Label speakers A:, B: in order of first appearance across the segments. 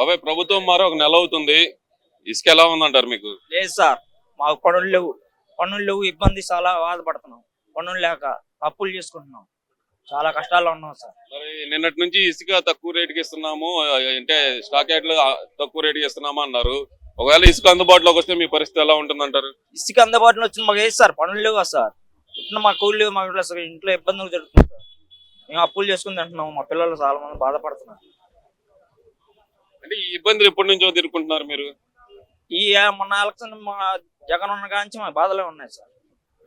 A: బాబాయ్ ప్రభుత్వం మారు ఒక నెల అవుతుంది. ఇసుక ఎలా ఉందంటారు మీకు?
B: లేదు సార్ మాకు పనులు లేవు. పనులు లేవు ఇబ్బంది చాలా బాధపడుతున్నాం. పనులు లేక అప్పులు చేసుకుంటున్నాం. చాలా కష్టాల్లో ఉన్నాం సార్.
A: మరి నిన్నటి నుంచి ఇసుక తక్కువ రేటుకి ఇస్తున్నాము అంటే స్టాక్ యార్డ్లు తక్కువ రేటుకి ఇస్తున్నాము అన్నారు. ఒకవేళ ఇసుక అందుబాటులోకి వస్తే మీ పరిస్థితి ఎలా ఉంటుందంటారు?
B: ఇసుక అందుబాటులో వచ్చింది మాకు ఏది సార్ పనులు లేవు సార్. ఇప్పుడు మా కూలి లేవు మాకు అసలు ఇంట్లో ఇబ్బందులు జరుగుతుంది సార్. మేము అప్పులు చేసుకుని తింటున్నాము మా పిల్లలు చాలా మంది బాధపడుతున్నారు.
A: అంటే ఈ ఇబ్బందులు ఎప్పటి నుంచో తిరుక్కుంటున్నారు మీరు?
B: ఈ మొన్న ఎలక్షన్ మా జగన్ ఉన్న కాంచి మా బాధలే ఉన్నాయి సార్.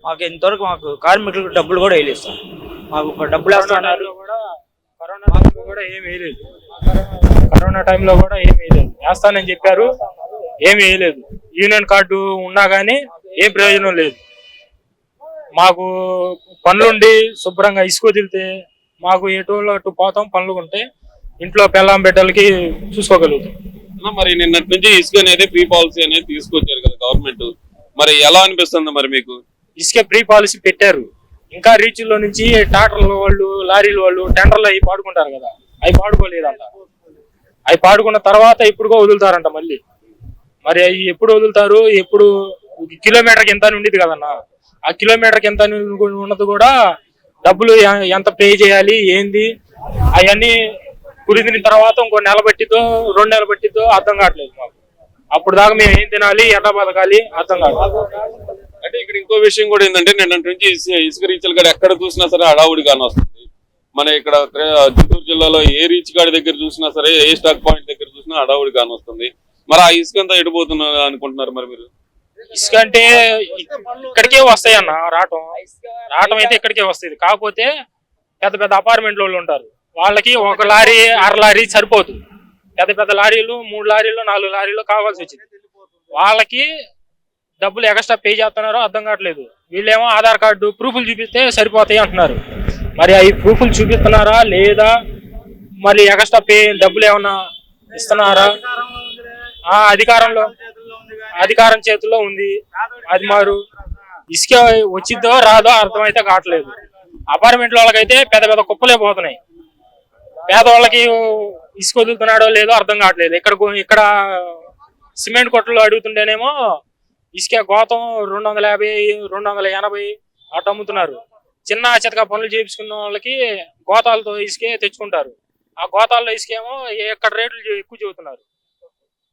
B: మాకు ఇంతవరకు మాకు కార్మికులకు డబ్బులు కూడా వేయలేదు సార్. మాకు డబ్బులు వేస్తున్నారు
C: కరోనా టైంలో కూడా ఏం వేయలేదు. కరోనా టైంలో కూడా ఏం వేయలేదు. వేస్తానని చెప్పారు ఏం వేయలేదు. యూనియన్ కార్డు ఉన్నా కానీ ఏం ప్రయోజనం లేదు. మాకు పనులుండి శుభ్రంగా ఇసుక వదిలితే మాకు ఎటు అటు పోతాం పనులు ఉంటే ఇంట్లో పెళ్ళాం బిడ్డలకి చూసుకోగలుగుతాం.
A: మరి నిన్నటి నుంచి ఇసుక అనేది ఫ్రీ పాలసీ అనేది తీసుకొచ్చారు కదా గవర్నమెంట్ మరి ఎలా అనిపిస్తుంది మరి మీకు?
C: ఇసుక ఫ్రీ పాలసీ పెట్టారు. ఇంకా రీచ్లో నుంచి ట్రాక్టర్ల వాళ్ళు లారీల వాళ్ళు టెండర్లు అవి పాడుకుంటారు కదా. అవి పాడుకోలేదంట. అవి పాడుకున్న తర్వాత ఇప్పుడు వదులుతారంట మళ్ళీ. మరి అవి ఎప్పుడు వదులుతారు? ఎప్పుడు కిలోమీటర్కి ఎంత ఉండేది కదన్న. ఆ కిలోమీటర్కి ఎంత ఉన్నది కూడా డబ్బులు ఎంత పే చేయాలి ఏంది? అవన్నీ కుదిరిన తర్వాత ఇంకో నెల బట్టితో రెండు నెలల బట్టితో అర్థం కావట్లేదు మాకు. అప్పుడు దాకా మేము ఏం తినాలి ఎట్లా బతకాలి అర్థం కావట్లేదు.
A: అంటే ఇక్కడ ఇంకో విషయం కూడా ఏంటంటే నిన్నటి నుంచి ఇసు- ఇసుక రీచ్లు కాడ ఎక్కడ చూసినా సరే హడావుడి గాని వస్తుంది. మన ఇక్కడ చిత్తూరు జిల్లాలో ఏ రీచ్ గాడి దగ్గర చూసినా సరే ఏ స్టాక్ పాయింట్ దగ్గర చూసినా హడావుడి గాని వస్తుంది. మరి ఆ ఇసుక అంతా ఎడిపోతున్నారు అనుకుంటున్నారు మరి మీరు?
C: ఇసుక అంటే ఇక్కడికే వస్తాయి అన్న రావటం. రావటం అయితే ఇక్కడికే వస్తుంది. కాకపోతే పెద్ద పెద్ద అపార్ట్మెంట్ వాళ్ళు ఉంటారు. వాళ్ళకి ఒక లారీ అర లారీ సరిపోదు పెద్ద పెద్ద లారీలు మూడు లారీలు నాలుగు లారీలు కావాల్సి వచ్చింది. వాళ్ళకి డబ్బులు ఎక్స్ట్రా పే చేస్తున్నారో అర్థం కావట్లేదు. వీళ్ళేమో ఆధార్ కార్డు ప్రూఫ్లు చూపిస్తే సరిపోతాయి అంటున్నారు. మరి అవి ప్రూఫ్లు చూపిస్తున్నారా లేదా మరి ఎక్స్ట్రా పే డబ్బులు ఏమన్నా ఇస్తున్నారా? ఆ అధికారంలో అధికారం చేతుల్లో ఉంది. అది మారు. ఇసుక వచ్చిద్దో రాదో అర్థమైతే కావట్లేదు. అపార్ట్మెంట్ వాళ్ళకైతే పెద్ద పెద్ద కుప్పలే పోతున్నాయి. పేదవాళ్ళకి ఇసుక వదులుతున్నాడో లేదో అర్థం కావట్లేదు. ఇక్కడ ఇక్కడ సిమెంట్ కొట్టలు అడుగుతుంటేనేమో ఇసుక గోతం రెండు వందల యాభై రెండు వందల ఎనభై అటు అమ్ముతున్నారు. చిన్న చితక పనులు చేయించుకున్న వాళ్ళకి గోతాలతో ఇసుకే తెచ్చుకుంటారు. ఆ గోతాల్లో ఇసుకేమో ఎక్కడ రేట్లు ఎక్కువ చెబుతున్నారు.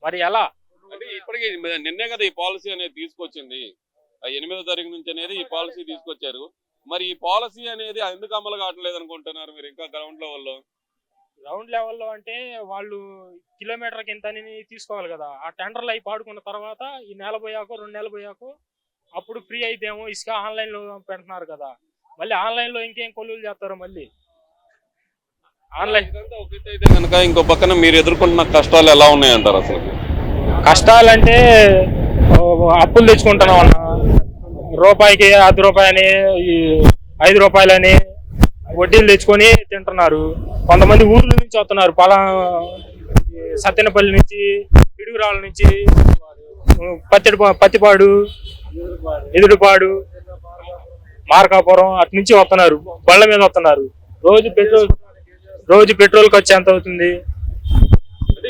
C: మరి ఎలా?
A: అంటే ఇప్పటికీ నిన్నే కదా ఈ పాలసీ అనేది తీసుకొచ్చింది. ఎనిమిదో తారీఖు నుంచి అనేది ఈ పాలసీ తీసుకొచ్చారు. మరి ఈ పాలసీ అనేది ఎందుకు అమలు కావట్లేదు అనుకుంటున్నారు మీరు ఇంకా గ్రౌండ్ లెవెల్లో
C: గ్రౌండ్ లెవెల్లో అంటే వాళ్ళు కిలోమీటర్కి ఎంత అని తీసుకోవాలి కదా. ఆ టెండర్లు అయి పాడుకున్న తర్వాత ఈ నెల పోయాకో రెండు నెలలు పోయాకో అప్పుడు ఫ్రీ అయితేమో ఇసుక ఆన్లైన్లో పెడుతున్నారు కదా. మళ్ళీ ఆన్లైన్లో ఇంకేం కొలువులు చేస్తారు మళ్ళీ? ఆన్లైన్
A: అయితే కనుక ఇంకో పక్కన మీరు ఎదుర్కొంటున్న కష్టాలు ఎలా ఉన్నాయంటారు అసలు?
C: కష్టాలంటే అప్పులు తెచ్చుకుంటున్నాం అన్న. రూపాయికి అర్ధ రూపాయని ఈ ఐదు రూపాయలని వడ్డీలు తెచ్చుకొని తింటున్నారు. కొంతమంది ఊర్ల నుంచి వస్తున్నారు. పలా సత్యనపల్లి సత్తెనపల్లి నుంచి పిడుగురాళ్ళ నుంచి పత్తిడి పత్తిపాడు ఎదుడుపాడు మార్కాపురం అటు నుంచి వస్తున్నారు. బళ్ళ మీద వస్తున్నారు. రోజు పెట్రోల్ రోజు పెట్రోల్ ఖర్చు ఎంత అవుతుంది?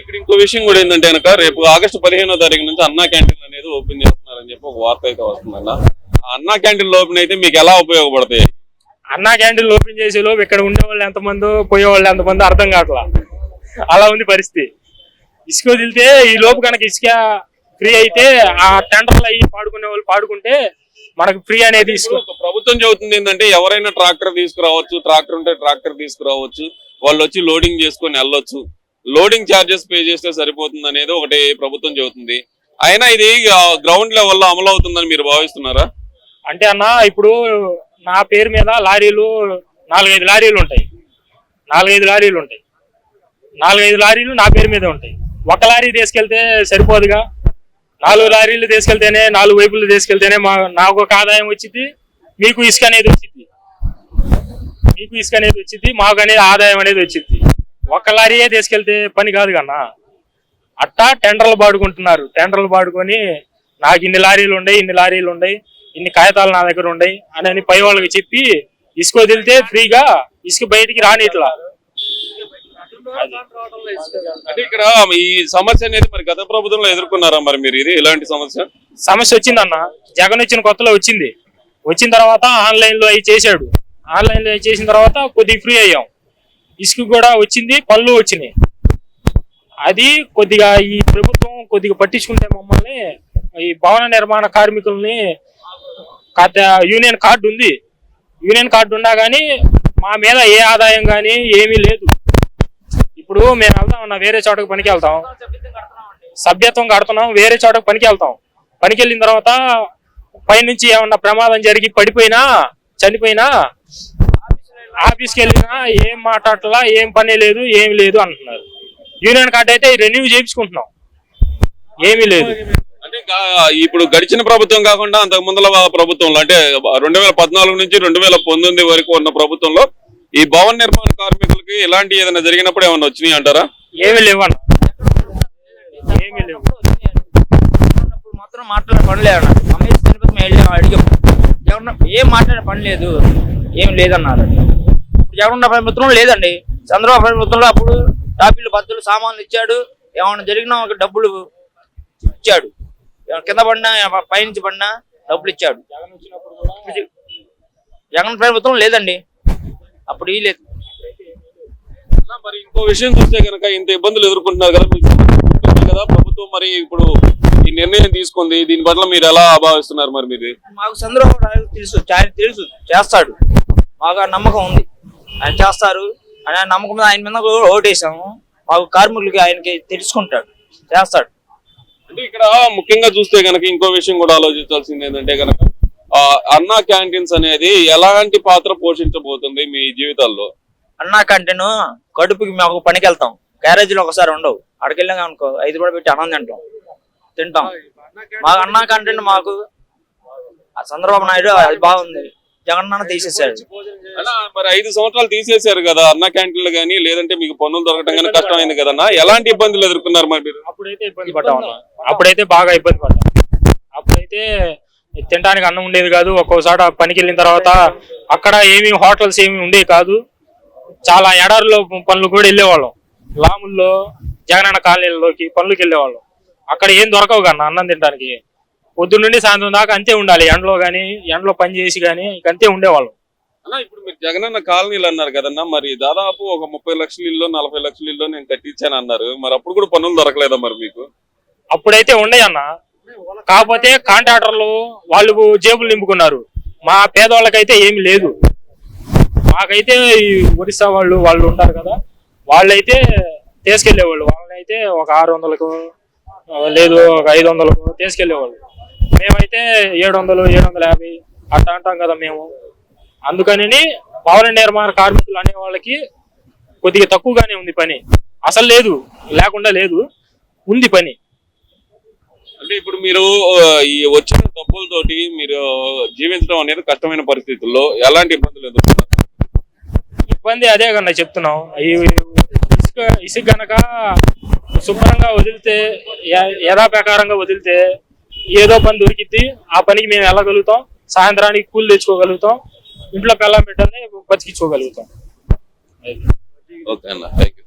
A: ఇక్కడ ఇంకో విషయం కూడా ఏంటంటే కనుక రేపు ఆగస్టు పదిహేనో తారీఖు నుంచి అన్నా క్యాంటీన్ అనేది ఓపెన్ చేస్తున్నారని చెప్పి ఒక వార్త అయితే వస్తుందన్న. అన్నా క్యాంటీన్ ఓపెన్ అయితే మీకు ఎలా ఉపయోగపడతాయి?
C: అన్నా క్యాంటీన్లు ఓపెన్ చేసే లోపు ఇక్కడ ఉండే వాళ్ళు ఎంతమందో పోయే వాళ్ళు ఎంతమందో అర్థం కావట్లా. అలా ఉంది పరిస్థితి. ఇసుక వదిలితే ఈ లోపు కనుక ఇసుక ఫ్రీ అయితే ఆ టెండర్లు అయ్యి పాడుకునే వాళ్ళు పాడుకుంటే మనకు ఫ్రీ అనేది
A: ప్రభుత్వం చెబుతుంది ఏంటంటే ఎవరైనా ట్రాక్టర్ తీసుకురావచ్చు ట్రాక్టర్ ఉంటే ట్రాక్టర్ తీసుకురావచ్చు వాళ్ళు వచ్చి లోడింగ్ చేసుకొని వెళ్ళొచ్చు. లోడింగ్ ఛార్జెస్ పే చేస్తే సరిపోతుంది అనేది ఒకటి ప్రభుత్వం చెబుతుంది. అయినా ఇది గ్రౌండ్ లెవెల్లో అమలు అవుతుందని మీరు భావిస్తున్నారా?
C: అంటే అన్న ఇప్పుడు నా పేరు మీద లారీలు నాలుగైదు లారీలు ఉంటాయి. నాలుగైదు లారీలు ఉంటాయి. నాలుగైదు లారీలు నా పేరు మీద ఉంటాయి. ఒక లారీ తీసుకెళ్తే సరిపోదుగా. నాలుగు లారీలు తీసుకెళ్తేనే నాలుగు వైపులు తీసుకెళ్తేనే మా నాకు ఒక ఆదాయం వచ్చింది మీకు ఇసుక అనేది వచ్చింది మీకు ఇసుక అనేది వచ్చింది మాకు అనేది ఆదాయం అనేది వచ్చింది ఒక లారీయే తీసుకెళ్తే పని కాదు కన్నా. అట్టా టెండర్లు పాడుకుంటున్నారు టెండర్లు పాడుకొని నాకు ఇన్ని లారీలు ఉన్నాయి ఇన్ని లారీలు ఉన్నాయి ఇన్ని కాగితాలు నా దగ్గర ఉన్నాయి అని అని పై వాళ్ళకి చెప్పి ఇసుక వదిలితే ఫ్రీగా ఇసుక బయటికి రాని ఇట్లా.
A: అంటే ఇక్కడ ఈ సమస్య అనేది మరి గత ప్రభుత్వంలో ఎదుర్కొన్నారా మరి మీరు? ఇది ఇలాంటి సమస్య?
C: సమస్య వచ్చిందన్న. జగన్ వచ్చిన కొత్తలో వచ్చింది. వచ్చిన తర్వాత ఆన్లైన్లో అవి చేశాడు. ఆన్లైన్లో చేసిన తర్వాత కొద్దిగా ఫ్రీ అయ్యాం. ఇసుక కూడా వచ్చింది పళ్ళు వచ్చినాయి. అది కొద్దిగా ఈ ప్రభుత్వం కొద్దిగా పట్టించుకుంటే మమ్మల్ని ఈ భవన నిర్మాణ కార్మికుల్ని యూనియన్ కార్డు ఉంది. యూనియన్ కార్డు ఉన్నా కానీ మా మీద ఏ ఆదాయం కానీ ఏమీ లేదు. ఇప్పుడు మేము వెళ్తాం అన్న వేరే చోటకు పనికి వెళ్తాం. సభ్యత్వం కడుతున్నాం వేరే చోటకు పనికి వెళ్తాం. పనికి వెళ్ళిన తర్వాత పైనుంచి ఏమన్నా ప్రమాదం జరిగి పడిపోయినా చనిపోయినా ఆఫీస్కి వెళ్ళినా ఏం మాట్లాడలా ఏం పని లేదు ఏం లేదు అంటున్నారు. యూనియన్ కార్డు అయితే రెన్యూ చేయించుకుంటున్నాం. ఏమీ లేదు.
A: ఇప్పుడు గడిచిన ప్రభుత్వం కాకుండా అంతకు ముందల ప్రభుత్వంలో అంటే రెండు వేల పద్నాలుగు నుంచి రెండు వేల పంతొమ్మిది వరకు ఉన్న ప్రభుత్వంలో ఈ భవన నిర్మాణ కార్మికులకి ఇలాంటి ఏదైనా జరిగినప్పుడు ఏమైనా వచ్చినాయి అంటారా?
C: ఏమీ లేవు అన్న. ఏమీ లేవు.
B: మాత్రం మాట్లాడే పని లేదు మమ్మీ చనిపోతే మేము వెళ్ళాం అడిగాం. జగన్ ఏం మాట్లాడే పని లేదు. ఏం లేదన్నారు. ఇప్పుడు జగన్ ఉన్న ప్రభుత్వం లేదండి. చంద్రబాబు ప్రభుత్వంలో అప్పుడు టాపీలు బద్దలు సామాన్లు ఇచ్చాడు. ఏమైనా జరిగినా ఒక డబ్బులు ఇచ్చాడు. కింద పడినా పైనుంచి పడినా డబ్బులు ఇచ్చాడు. జగన్ ప్రభుత్వం లేదండి. అప్పుడు ఈ లేదు
A: మరి ఇంకో విషయం చూస్తే కనుక ఇంత ఇబ్బందులు ఎదుర్కొంటున్నారు కదా కదా ప్రభుత్వం మరి ఇప్పుడు ఈ నిర్ణయం తీసుకుంది దీని పట్ల మీరు ఎలా భావిస్తున్నారు మరి మీరు?
B: మాకు చంద్రబాబు నాయుడు తెలుసు ఆయన తెలుసు చేస్తాడు. మాకు ఆ నమ్మకం ఉంది. ఆయన చేస్తారు. అని ఆ నమ్మకం ఆయన మీద ఓటేసాము. మాకు కార్మికులకి ఆయనకి తెలుసుకుంటాడు. చేస్తాడు.
A: అంటే ఇక్కడ ముఖ్యంగా చూస్తే కనుక ఇంకో విషయం కూడా ఆలోచించాల్సింది ఏంటంటే కనుక అన్నా క్యాంటీన్స్ అనేది ఎలాంటి పాత్ర పోషించబోతుంది మీ జీవితాల్లో?
B: అన్నా క్యాంటీన్ కడుపుకి మేము పనికి వెళ్తాం క్యారేజీలు ఒకసారి ఉండవు. అక్కడికి వెళ్ళాం అనుకో ఐదు కూడా పెట్టి అన్నం తింటాం. తింటాం. మాకు అన్నా కంటెంట్ మాకు చంద్రబాబు నాయుడు అది బాగుంది. జగన్ అన్న తీసేసాడు
A: మరి ఐదు సంవత్సరాలు తీసేశారు కదా అన్న క్యాంటీన్లు కానీ లేదంటే మీకు పనులు దొరకటం కానీ కష్టమైంది కదన్నా? ఎలాంటి ఇబ్బందులు ఎదుర్కొన్నారు మరి మీరు?
C: అప్పుడైతే ఇబ్బంది పడ్డాం అన్న. అప్పుడైతే బాగా ఇబ్బంది పడ్డాం. అప్పుడైతే తినడానికి అన్నం ఉండేది కాదు ఒక్కోసారి పనికి వెళ్ళిన తర్వాత అక్కడ ఏమి హోటల్స్ ఏమి ఉండేవి కాదు. చాలా ఎడారిలో పనులు కూడా వెళ్ళేవాళ్ళం. లాముల్లో జగనన్న కాలనీలలోకి పనులకు వెళ్ళేవాళ్ళం. అక్కడ ఏం దొరకవు కన్నా అన్నం తినడానికి. పొద్దున్న నుండి సాయంత్రం దాకా అంతే ఉండాలి ఎండలో కానీ ఎండలో పని చేసి కానీ ఇంక అంతే ఉండేవాళ్ళం.
A: అన్నా ఇప్పుడు మీరు జగనన్న కాలనీలు అన్నారు కదన్నా మరి దాదాపు ఒక ముప్పై లక్షల ఇల్లు నలభై లక్షల ఇల్లు నేను కట్టించాను అన్నారు. మరి అప్పుడు కూడా పనులు దొరకలేదా మరి మీకు?
C: అప్పుడైతే ఉండే అన్న. కాకపోతే కాంట్రాక్టర్లు వాళ్ళు జేబులు నింపుకున్నారు. మా పేదవాళ్ళకైతే ఏమి లేదు. మాకైతే ఈ ఒరిస్సా వాళ్ళు వాళ్ళు ఉంటారు కదా వాళ్ళైతే తీసుకెళ్ళేవాళ్ళు అయితే ఒక ఆరు వందలకు లేదు ఒక ఐదు వందలకు తీసుకెళ్ళేవాళ్ళు మేమైతే ఏడు వందలు ఏడు వందల యాభై అట్లా అంటాం కదా మేము. అందుకని భవన నిర్మాణ కార్మికులు అనే వాళ్ళకి కొద్దిగా తక్కువగానే ఉంది పని. అసలు లేదు లేకుండా లేదు ఉంది పని.
A: అంటే ఇప్పుడు మీరు ఈ వచ్చిన డబ్బులతోటి మీరు జీవించడం అనేది కష్టమైన పరిస్థితుల్లో ఎలాంటి ఇబ్బందులు ఎదుర్కొన్నారు?
C: ఇబ్బంది అదే కన్నా చెప్తున్నాం. ఇసుక ఇసుక గనక శుభ్రంగా వదిలితే యథాప్రకారంగా వదిలితే ఏదో పని దొరికిద్ది ఆ పనికి మేము వెళ్ళగలుగుతాం. సాయంత్రానికి కూలి తెచ్చుకోగలుగుతాం. ఇంట్లో పెళ్ళం పెట్టాలని బతికించుకోగలుగుతాం అది.
A: ఓకే అన్న థ్యాంక్ యూ